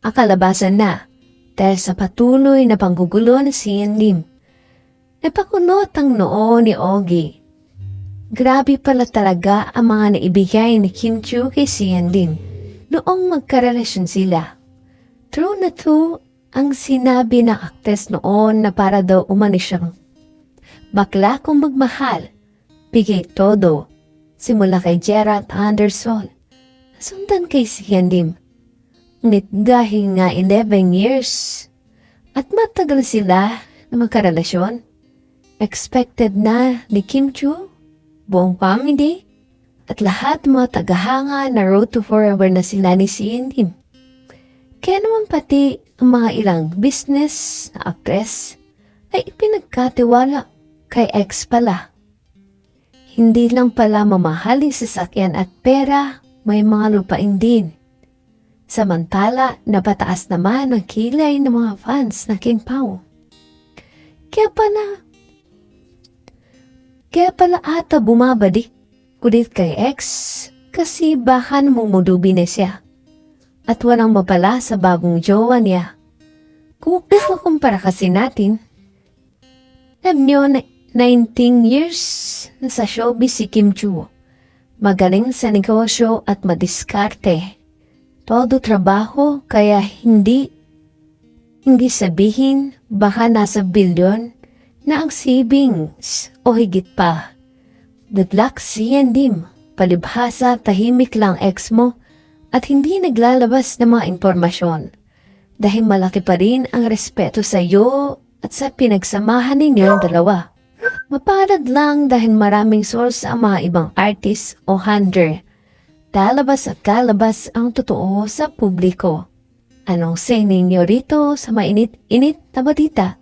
ang kalabasan na dahil sa patuloy na panggugulo ni Sian Lim. Napakunot ang noo ni Ogie. Grabe pala talaga ang mga naibigay ni Kim Chu kay Sian Lim noong magkarelasyon sila. True na true ang sinabi ng aktres noon na para daw umano siyang bakla kung magmahal, bigay todo, simula kay Gerald Anderson, sundan kay Sian Lim. Ngunit dahil nga 11 years at matagal sila na magkarelasyon, expected na ni Kim Chu, buong family, at lahat mga tagahanga na road to forever na sila ni Sian Lim. Kaya naman pati ang mga ilang business na actress ay ipinagkatiwala kay ex pala. Hindi lang pala mamahaling sasakyan at pera, may mga lupain din. Samantala, napataas naman ang kilay ng mga fans na King Pao. Kaya pala, kaya pala ata bumabalik ulit kay ex kasi baka namumudubi na siya at walang mapala sa bagong jowa niya. Kung kumpara kasi natin, alam niyo na 19 years na sa showbiz si Kim Chu. Magaling sa negosyo at madiskarte. Todo trabaho kaya hindi hindi sabihin baka nasa bilyon na ang savings o higit pa. Good luck siyan dim. Palibhasa tahimik lang ex mo at hindi naglalabas ng mga impormasyon. Dahil malaki pa rin ang respeto sa iyo at sa pinagsamahan ninyong dalawa. Mapalad lang dahil maraming source ang mga ibang artist o hunter. Talabas at kalabas ang totoo sa publiko. Anong say ninyo rito sa mainit-init na balita?